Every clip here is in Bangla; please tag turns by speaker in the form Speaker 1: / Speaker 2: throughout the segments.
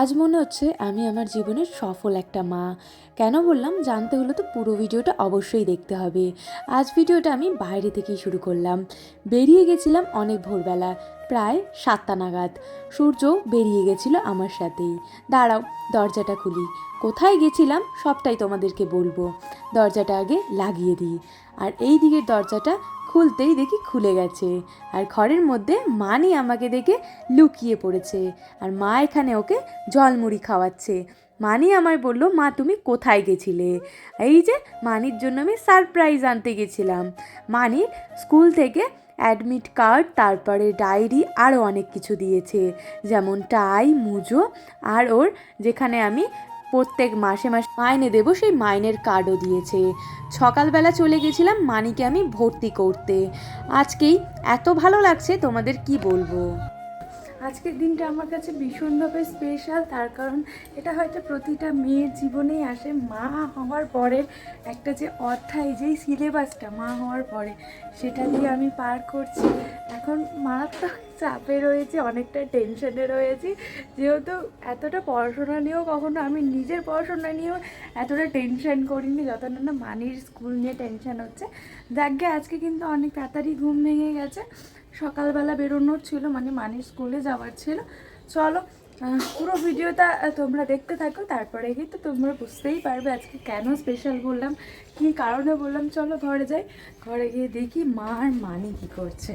Speaker 1: আজ মনে হচ্ছে আমি আমার জীবনের সফল একটা মা। কেন বললাম? জানতে হলে তো পুরো ভিডিওটা অবশ্যই দেখতে হবে। আজ ভিডিওটা আমি বাইরে থেকেই শুরু করলাম। বেরিয়ে গেছিলাম অনেক ভোরবেলা, প্রায় সাতটা নাগাদ। সূর্য বেরিয়ে গেছিল আমার সাথেই। দাঁড়াও, দরজাটা খুলি। কোথায় গেছিলাম সবটাই তোমাদেরকে বলব। দরজাটা আগে লাগিয়ে দিই। আর এই দিকের দরজাটা খুলতেই দেখি খুলে গেছে। আর ঘরের মধ্যে মানি আমাকে দেখে লুকিয়ে পড়েছে। আর মা এখানে ওকে জলমুড়ি খাওয়াচ্ছে। মানি আমায় বলল, মা, তুমি কোথায় গেছিলে? এই যে মানির জন্য আমি সারপ্রাইজ আনতে গেছিলাম। মানির স্কুল থেকে অ্যাডমিট কার্ড তারপরে ডায়েরি আরও অনেক কিছু দিয়েছে। যেমন টাই মুজো, আর ওর যেখানে আমি প্রত্যেক মাসে মাসে মাইনে দেব, সেই মাইনের কার্ডও দিয়েছে। সকালবেলা চলে গেছিলাম মানিকে আমি ভর্তি করতে। আজকেই এত ভালো লাগছে, তোমাদের কি বলব?
Speaker 2: আজকের দিনটা আমার কাছে ভীষণভাবে স্পেশাল তার কারণ এটা হয়তো প্রতিটা মেয়ের জীবনেই আসে। মা হওয়ার পরে একটা যে অধ্যায়, যেই সিলেবাসটা মা হওয়ার পরে, সেটা দিয়ে আমি পার করছি। এখন মারাত্মক চাপে রয়েছে, অনেকটা টেনশনে রয়েছি। যেহেতু এতটা পড়াশোনা নিয়েও কখনো আমি নিজের পড়াশোনা নিয়েও এতটা টেনশন করিনি, যত না মানির স্কুল নিয়ে টেনশন হচ্ছে। যাকে আজকে কিন্তু অনেক তাড়াতাড়ি ঘুম ভেঙে গেছে। সকালবেলা বেরোনোর ছিল মানে মানির স্কুলে যাওয়ার ছিল। চলো পুরো ভিডিওটা তোমরা দেখতে থাকো, তারপরে গিয়ে তো তোমরা বুঝতেই পারবে আজকে কেন স্পেশাল বললাম, কী কারণে বললাম। চলো ঘরে যাই, ঘরে গিয়ে দেখি মা আর মানি কী করছে।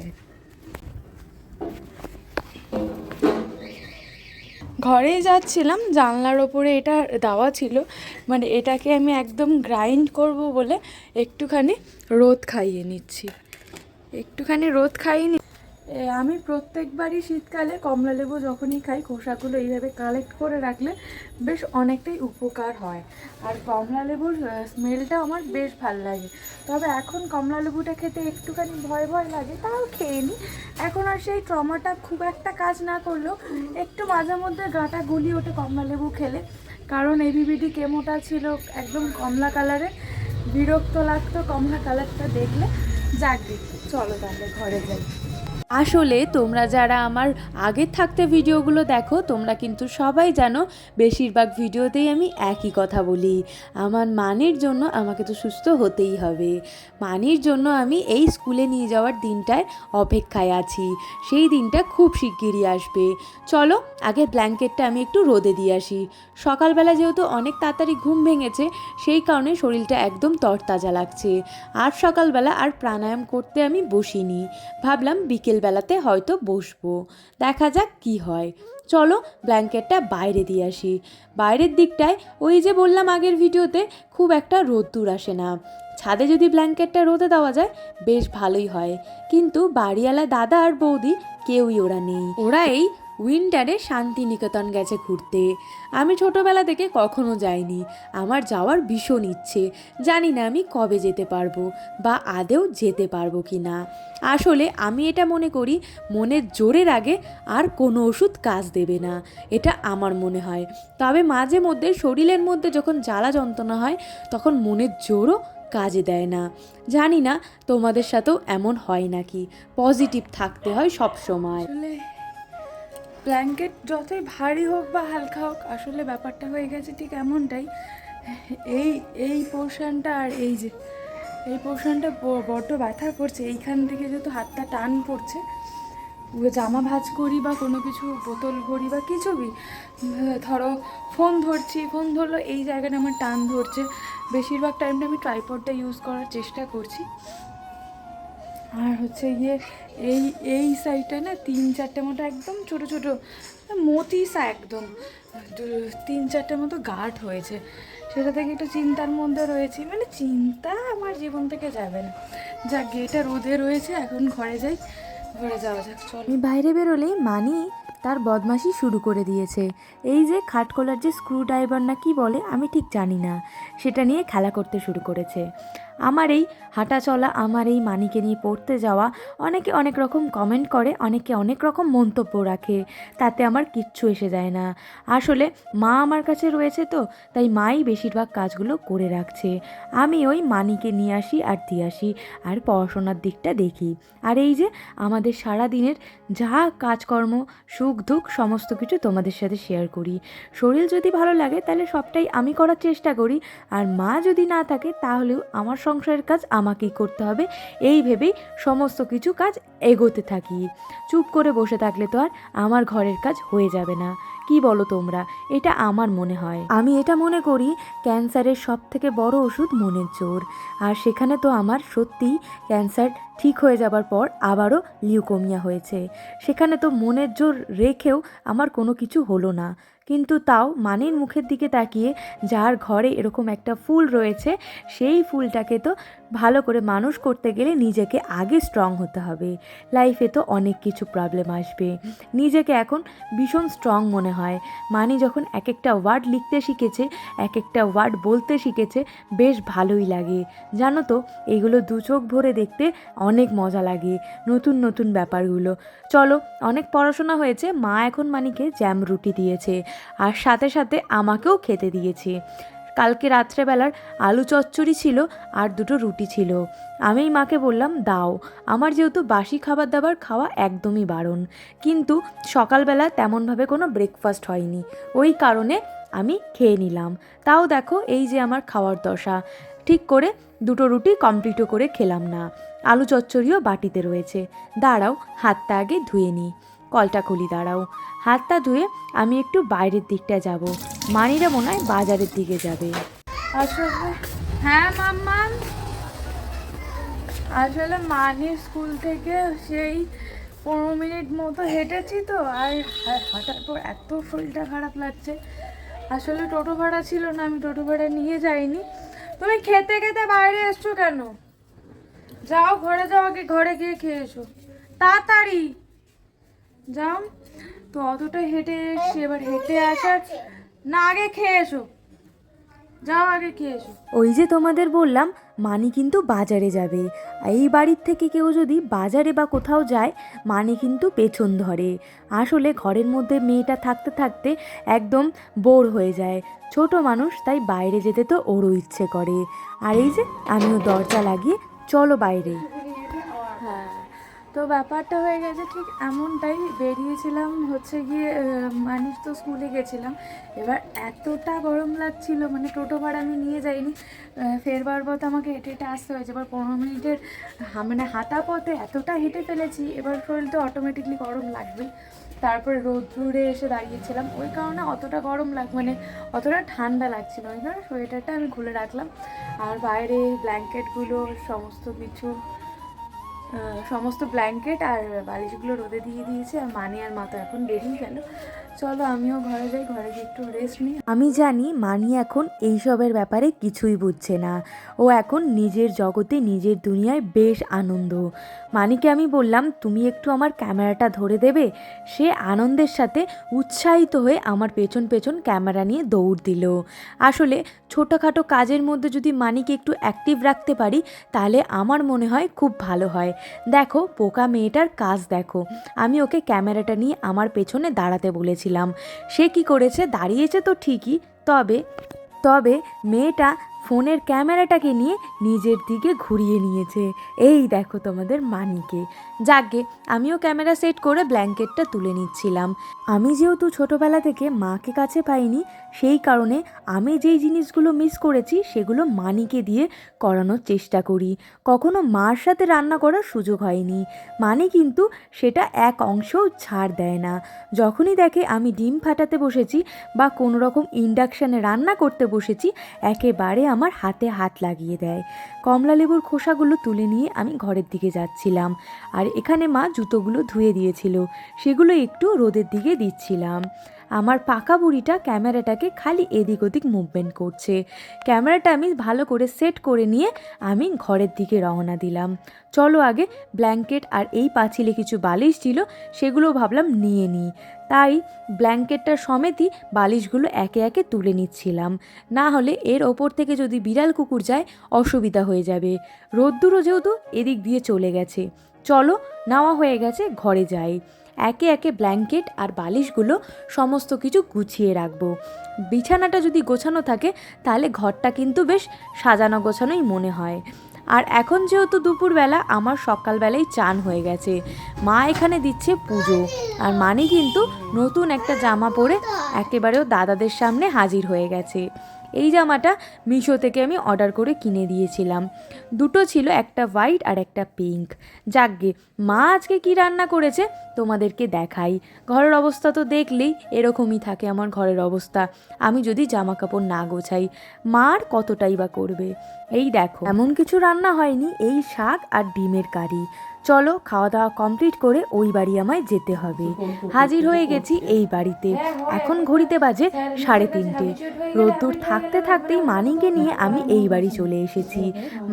Speaker 2: ঘরেই যাচ্ছিলাম, জানলার ওপরে এটা দেওয়া ছিল মানে এটাকে আমি একদম গ্রাইন্ড করব বলে একটুখানি রোদ খাইয়ে নিচ্ছি। একটুখানি রোদ খাইয়ে আমি প্রত্যেকবারই শীতকালে কমলা লেবু যখনই খাই, খোসাগুলো এইভাবে কালেক্ট করে রাখলে বেশ অনেকটাই উপকার হয়। আর কমলা লেবুর স্মেলটা আমার বেশ ভালো লাগে। তবে এখন কমলা লেবুটা খেতে একটুখানি ভয় ভয় লাগে, তাও খেয়ে নিই এখন আর সেই ট্রমাটা খুব একটা কাজ না করলেও একটু মাঝে মধ্যে গাটা গুলি ওঠে কমলা লেবু খেলে। কারণ এবিবিডি কেমোটা ছিল একদম কমলা কালারের বিরক্ত লাগতো কমলা কালারটা দেখলে। যাক দেখি, চলো তাহলে ঘরে যাই।
Speaker 1: আসলে তোমরা যারা আমার আগের থাকতে ভিডিওগুলো দেখো, তোমরা কিন্তু সবাই জানো বেশিরভাগ ভিডিওতেই আমি একই কথা বলি। আমার মানের জন্য আমাকে তো সুস্থ হতেই হবে। মানির জন্য আমি এই স্কুলে নিয়ে যাওয়ার দিনটায় অপেক্ষায় আছি। সেই দিনটা খুব শিগগিরই আসবে। চলো আগে ব্ল্যাঙ্কেটটা আমি একটু রোদে দিয়ে আসি। সকালবেলা যেহেতু অনেক তাড়াতাড়ি ঘুম ভেঙেছে, সেই কারণে শরীরটা একদম তরতাজা লাগছে। আর সকালবেলা আর প্রাণায়াম করতে আমি বসিনি। ভাবলাম বিকেলবেলাতে হয়তো বসবো। দেখা যাক কি হয়। চলো ব্ল্যাঙ্কেটটা বাইরে দিয়ে আসি। বাইরের দিকটায় ওই যে বললাম আগের ভিডিওতে, খুব একটা রোদ্দুর আসে না। ছাদে যদি ব্ল্যাঙ্কেটটা রোদে দেওয়া যায়, বেশ ভালোই হয়। কিন্তু বাড়িওয়ালা দাদা আর বৌদি কেউই ওরা নেই। ওরা এই উইন্টারে শান্তিনিকেতন গেছে ঘুরতে। আমি ছোটোবেলা থেকে কখনো যাইনি। আমার যাওয়ার ভীষণ ইচ্ছে। জানি না আমি কবে যেতে পারব বা আদেও যেতে পারব কি না আসলে আমি এটা মনে করি, মনের জোরের আগে আর কোনো ওষুধ কাজ দেবে না। এটা আমার মনে হয়। তবে মাঝে মধ্যে শরীরের মধ্যে যখন জ্বালা যন্ত্রণা হয়, তখন মনের জোরও কাজে দেয় না। জানি না তোমাদের সাথেও এমন হয় নাকি। পজিটিভ থাকতে হয় সব সময়
Speaker 2: ব্ল্যাঙ্কেট যতই ভারী হোক বা হালকা হোক, আসলে ব্যাপারটা হয়ে গেছে ঠিক এমনটাই। এই এই পোর্শনটা আর এই যে, এই পোর্শনটা বড্ড ব্যথা করছে। এইখান থেকে যেহেতু হাতটা টান পড়ছে জামা ভাজ করি বা কোনো কিছু, বোতল ভরি বা কিছু ধরো ফোন ধরছি, ফোন ধরলো, এই জায়গাটা আমার টান ধরছে। বেশিরভাগ টাইমটা আমি ট্রাইপডটা ইউজ করার চেষ্টা করছি। আর হচ্ছে গিয়ে এই এই সাইডটা না তিন চারটে মতো একদম ছোট ছোট মতিসা একদম। তিন চারটে মতো গাঢ় হয়েছে। সেটা থেকে একটু চিন্তার মধ্যে রয়েছি। মানে চিন্তা আমার জীবন থেকে যাবে না। যাক গেটা রোদে রয়েছে, এখন ঘরে যাই। ঘরে যাওয়া যাক, চল।
Speaker 1: বাইরে বেরোলেই মানি তার বদমাশি শুরু করে দিয়েছে। এই যে খাটকোলার যে স্ক্রু ড্রাইভার না কি বলে, আমি ঠিক জানি না। সেটা নিয়ে খেলা করতে শুরু করেছে। আমার এই হাঁটা চলা আমার এই মানিকে নিয়ে পড়তে যাওয়া অনেকে অনেক রকম কমেন্ট করে, অনেকে অনেক রকম মন্তব্য রাখে। তাতে আমার কিচ্ছু এসে যায় না। আসলে মা আমার কাছে রয়েছে তো, তাই মাই বেশিরভাগ কাজগুলো করে রাখছে। আমি ওই মানিকে নিয়ে আসি আর দিয়ে আসি, আর পড়াশোনার দিকটা দেখি। আর এই যে আমাদের সারা দিনের যা কাজকর্ম, সুখ দুঃখ সমস্ত কিছু তোমাদের সাথে শেয়ার করি। শরীর যদি ভালো লাগে, তাহলে সবটাই আমি করার চেষ্টা করি। আর মা যদি না থাকে, তাহলেও আমার সংসারের কাজ আমাকেই করতে হবে। এই ভেবেই সমস্ত কিছু কাজ এগোতে থাকি। চুপ করে বসে থাকলে তো আর আমার ঘরের কাজ হয়ে যাবে না। কি বলো তোমরা? এটা আমার মনে হয়। আমি এটা মনে করি, ক্যান্সারের সব থেকে বড় ওষুধ মনের জোর। আর সেখানে তো আমার সত্যিই ক্যান্সার ঠিক হয়ে যাবার পর আবারও লিউকোমিয়া হয়েছে। সেখানে তো মনের জোর রেখেও আমার কোনো কিছু হলো না। কিন্তু তাও মানির মুখের দিকে তাকিয়ে যার ঘরে এরকম একটা ফুল রয়েছে, সেই ফুলটাকে তো ভালো করে মানুষ করতে গেলে নিজেকে আগে স্ট্রং হতে হবে। লাইফে তো অনেক কিছু প্রবলেম আসবে। নিজেকে এখন ভীষণ স্ট্রং মনে হয়। মানি যখন এক একটা ওয়ার্ড লিখতে শিখেছে এক একটা ওয়ার্ড বলতে শিখেছে, বেশ ভালোই লাগে। জানো তো, এগুলো দু চোখ ভরে দেখতে অনেক মজা লাগে, নতুন নতুন ব্যাপারগুলো। চলো, অনেক পড়াশোনা হয়েছে, মা এখন মানিকে জ্যাম রুটি দিয়েছে আর সাথে সাথে আমাকেও খেতে দিয়েছে। কালকে রাত্রেবেলার আলু চচ্চড়ি ছিল আর দুটো রুটি ছিল। আমি মাকে বললাম, দাও, আমার যেহেতু বাসি খাবার দাবার খাওয়া একদমই বারণ। কিন্তু সকালবেলা তেমনভাবে কোনো ব্রেকফাস্ট হয়নি। ওই কারণে আমি খেয়ে নিলাম। তাও দেখো, এই যে আমার খাওয়ার দশা। ঠিক করে দুটো রুটি কমপ্লিটও করে খেলাম না। আলু চচ্চড়িও বাটিতে রয়েছে। দাঁড়াও, হাতটা আগে ধুয়ে নিই। কলটা খুলি, দাঁড়াও। হাতটা ধুয়ে আমি একটু বাইরের দিকটা যাব। মানিরা মনে হয় বাজারের দিকে যাবে।
Speaker 2: হ্যাঁ মাম্মা। আসলে মানির স্কুল থেকে সেই পনেরো মিনিট মতো হেঁটেছি তো, আর হাঁটার পর এত শরীরটা খারাপ লাগছে। আসলে টোটো ভাড়া ছিল না, আমি টোটো ভাড়া নিয়ে যাইনি। তুমি খেতে খেতে বাইরে এসছো কেন? যাও ঘরে যাও, আগে ঘরে গিয়ে খেয়ে এসো। তাড়াতাড়ি। যাও। তো অতটা হেঁটে এসছি, এবার হেঁটে আসার। না, আগে খেয়ে এসো। যাও, আগে খেয়ে এসো।
Speaker 1: ওই যে তোমাদের বললাম, মানি কিন্তু বাজারে যাবে। এই বাড়ির থেকে কেউ যদি বাজারে বা কোথাও যায়, মানি কিন্তু পেছন ধরে। আসলে ঘরের মধ্যে মেয়েটা থাকতে থাকতে একদম বোর হয়ে যায়। ছোট মানুষ, তাই বাইরে যেতে তো ওরও ইচ্ছে করে। আর এই যে, আমিও দরজা লাগিয়ে চলো বাইরে।
Speaker 2: হ্যাঁ তো ব্যাপারটা হয়ে গেছে ঠিক এমনটাই। বেরিয়েছিলাম হচ্ছে গিয়ে মানিস তো স্কুলে গেছিলাম। এবার এতটা গরম লাগছিল মানে টোটো ভাড়া আমি নিয়ে যাইনি। ফেরবার পথে আমাকে হেঁটে হেঁটে আসতে হয়েছে। এবার পনেরো মিনিটের মানে হাঁটা পথে এতটা হেঁটে ফেলেছি, এবার শরীরটা অটোমেটিকলি গরম লাগবে তারপরে রোদ্দুরে এসে দাঁড়িয়েছিলাম। ওই কারণে অতটা গরম লাগ মানে অতটা ঠান্ডা লাগছিল ওই কারণে সোয়েটারটা আমি খুলে রাখলাম। আর বাইরে ব্ল্যাঙ্কেটগুলো, সমস্ত কিছু সমস্ত ব্ল্যাঙ্কেট আর বালিশগুলো রোদে দিয়ে দিয়েছে। আর মানে আর মা তো এখন বেরিয়ে গেল। চলো আমিও ঘরে যাই, ঘরে গিয়ে একটু রেস্ট নিই।
Speaker 1: আমি জানি মানি এখন এইসবের ব্যাপারে কিছুই বুঝছে না। ও এখন নিজের জগতে, নিজের দুনিয়ায় বেশ আনন্দ। মানিকে আমি বললাম, তুমি একটু আমার ক্যামেরাটা ধরে দেবে? সে আনন্দের সাথে উৎসাহিত হয়ে আমার পেছন পেছন ক্যামেরা নিয়ে দৌড় দিল। আসলে ছোটোখাটো কাজের মধ্যে যদি মানিকে একটু অ্যাক্টিভ রাখতে পারি, তাহলে আমার মনে হয় খুব ভালো হয়। দেখো, পোকা মেয়েটার কাজ দেখো। আমি ওকে ক্যামেরাটা নিয়ে আমার পেছনে দাঁড়াতে বলেছিলাম। সে কি করেছে? দাঁড়িয়েছে তো ঠিকই তবে তবে মেয়েটা ফোনের ক্যামেরাটাকে নিয়ে নিজের দিকে ঘুরিয়ে নিয়েছে। এই দেখো তোমাদের মানিকে। যাকে আমিও ক্যামেরা সেট করে ব্ল্যাঙ্কেটটা তুলে নিচ্ছিলাম। আমি যেহেতু ছোটোবেলা থেকে মাকে কাছে পাইনি, সেই কারণে আমি যেই জিনিসগুলো মিস করেছি সেগুলো মানিকে দিয়ে করানোর চেষ্টা করি। কখনো মার সাথে রান্না করার সুযোগ হয়নি। মানি কিন্তু সেটা এক অংশও ছাড় দেয় না। যখনই দেখে আমি ডিম ফাটাতে বসেছি বা কোনো রকম ইন্ডাকশানে রান্না করতে বসেছি, একেবারে আমার হাতে হাত লাগিয়ে দেয়। কমলা লেবুর খোসাগুলো তুলে নিয়ে আমি ঘরের দিকে যাচ্ছিলাম। আর এখানে মা জুতোগুলো ধুয়ে দিয়েছিল। সেগুলো একটু রোদের দিকে দিচ্ছিলাম। আমার পাকা বুড়িটা ক্যামেরাটাকে খালি এদিক ওদিক মুভমেন্ট করছে। ক্যামেরাটা আমি ভালো করে সেট করে নিয়ে আমি ঘরের দিকে রওনা দিলাম। চলো আগে ব্ল্যাঙ্কেট আর এই পাঁচিলে কিছু বালিশ ছিল, সেগুলো ভাবলাম নিয়ে নিই। তাই ব্ল্যাঙ্কেটটা সমেতই বালিশগুলো একে একে তুলে নিচ্ছিলাম। না হলে এর ওপর থেকে যদি বিড়াল কুকুর যায়, অসুবিধা হয়ে যাবে। রোদ্দুরও যেহেতু এদিক দিয়ে চলে গেছে। চলো, নেওয়া হয়ে গেছে, ঘরে যাই। একে একে ব্ল্যাঙ্কেট আর বালিশগুলো সমস্ত কিছু গুছিয়ে রাখব। বিছানাটা যদি গোছানো থাকে, তাহলে ঘরটা কিন্তু বেশ সাজানো গোছানোই মনে হয়। আর এখন যেহেতু দুপুরবেলা, আমার সকালবেলায় চান হয়ে গেছে। মা এখানে দিচ্ছে পুজো। আর মানি কিন্তু নতুন একটা জামা পরে একেবারেও দাদাদের সামনে হাজির হয়ে গেছে। এই জামাটা মিশো থেকে আমি অর্ডার করে কিনে দিয়েছিলাম। দুটো ছিল, একটা হোয়াইট আর একটা পিঙ্ক। যাকগে, মা আজকে কি রান্না করেছে তোমাদেরকে দেখাই। ঘরের অবস্থা তো দেখলেই এরকমই থাকে আমার ঘরের অবস্থা। আমি যদি জামা কাপড় না গোছাই, মার কতটাই বা করবে? এই দেখো, এমন কিছু রান্না হয়নি, এই শাক আর ডিমের কারি। চলো খাওয়া দাওয়া কমপ্লিট করে ওই বাড়ি আমায় যেতে হবে। হাজির হয়ে গেছি এই বাড়িতে। এখন ঘড়িতে বাজে সাড়ে তিনটে। রোদ্দুর থাকতে থাকতেই মানিকে নিয়ে আমি এই বাড়ি চলে এসেছি।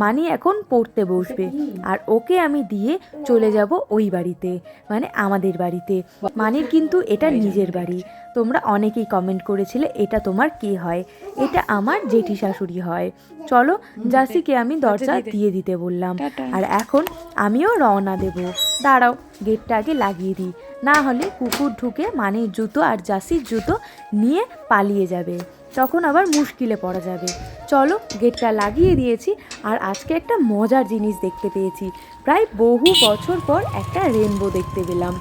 Speaker 1: মানি এখন পড়তে বসবে আর ওকে আমি দিয়ে চলে যাব ওই বাড়িতে মানে আমাদের বাড়িতে। মানির কিন্তু এটা নিজের বাড়ি। তোমরা অনেকেই কমেন্ট করেছিলে এটা তোমার কে হয়? এটা আমার জেঠি শাশুড়ি হয়। চলো জাসিকে আমি দরজা দিয়ে দিতে বললাম। আর এখন আমিও রওনা দেব। দাঁড়াও গেটটা আগে লাগিয়ে দিই। না হলে কুকুর ঢুকে মানির জুতো আর জাসির জুতো নিয়ে পালিয়ে যাবে। তখন আবার মুশকিলে পড়া যাবে। চলো গেটটা লাগিয়ে দিয়েছি আর আজকে একটা মজার জিনিস দেখতে পেয়েছি। প্রায় বহু বছর পর একটা রেনবো দেখতে পেলাম।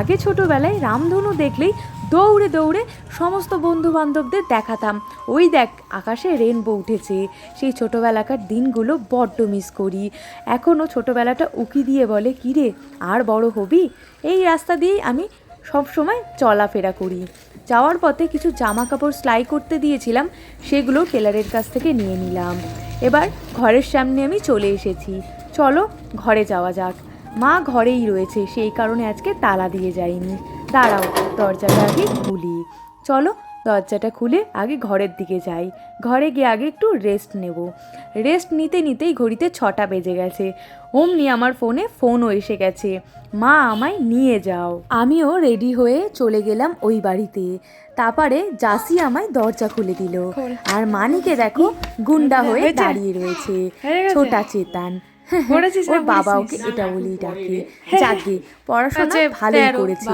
Speaker 1: আগে ছোটোবেলায় রামধনু দেখলেই দৌড়ে দৌড়ে সমস্ত বন্ধু বান্ধবদের দেখাতাম। ওই দেখ, আকাশে রেনবো উঠেছে। সেই ছোটোবেলাকার দিনগুলো বড্ড মিস করি। এখনও ছোটোবেলাটা উকি দিয়ে বলে, কিরে, আর বড় হবি? এই রাস্তা দিয়েই আমি সব সময় চলাফেরা করি। যাওয়ার পথে কিছু জামা কাপড় সেলাই করতে দিয়েছিলাম, সেগুলো টেলারের কাছ থেকে নিয়ে নিলাম। এবার ঘরের সামনে আমি চলে এসেছি। চলো ঘরে যাওয়া যাক। মা ঘরেই রয়েছে, সেই কারণে আজকে তালা দিয়ে যাইনি। দাঁড়াও দরজাটা আগে খুলি। চলো দরজাটা খুলে আগে ঘরের দিকে যাই। ঘরে গিয়ে আগে একটু রেস্ট নেব। রেস্ট নিতে নিতেই ঘড়িতে ছটা বেজে গেছে। অমনি আমার ফোনে ফোনও এসে গেছে। মা আমায় নিয়ে যাও। আমিও রেডি হয়ে চলে গেলাম ওই বাড়িতে। তারপরে জাসি আমায় দরজা খুলে দিল। আর মানিকে দেখো গুন্ডা হয়ে দাঁড়িয়ে রয়েছে।
Speaker 2: হয়ে
Speaker 1: ছোটা চেতান। ওর বাবা ওকে এটা বলেই ডাকে। যাকে পড়াশোনা ভালোই করেছে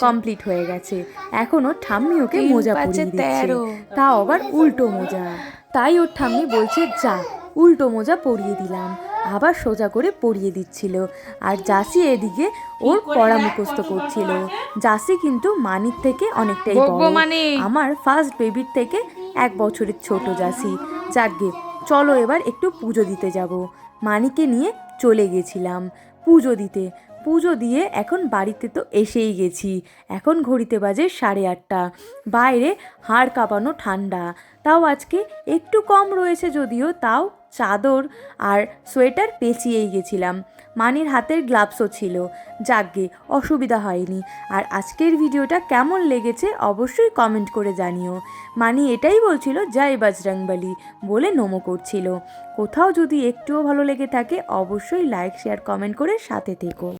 Speaker 1: কমপ্লিট হয়ে গেছে। এখনও ঠাম্মি ওকে মোজা পরিয়ে দিচ্ছে। তাও আবার উল্টো মোজা। তাই ওর ঠাম্মি বলছে যা উল্টো মোজা পরিয়ে দিলাম। আবার সোজা করে পরিয়ে দিচ্ছিল। আর জাসি এদিকে ওর পড়া মুখস্থ করছিল। জাসি কিন্তু মানির থেকে অনেকটাই আমার ফার্স্ট বেবির থেকে এক বছরের ছোট জাসি। যাকগে চলো এবার একটু পুজো দিতে যাব। মানিকে নিয়ে চলে গেছিলাম পুজো দিতে। পুজো দিয়ে এখন বাড়িতে তো এসেই গেছি। এখন ঘড়িতে বাজে সাড়ে আটটা। বাইরে হাড় কাঁপানো ঠান্ডা। তাও আজকে একটু কম রয়েছে যদিও, তাও চাদর আর সোয়েটার পেঁচিয়েই গেছিলাম। মানির হাতের গ্লাভসও ছিল। যাকগে, অসুবিধা হয়নি। আর আজকের ভিডিওটা কেমন লেগেছে অবশ্যই কমেন্ট করে জানিও। মানি এটাই বলছিল, জয় বজরংবলী বলে নমো করছিল। কোথাও যদি একটুও ভালো লেগে থাকে, অবশ্যই লাইক, শেয়ার, কমেন্ট করে সাথে থেকো।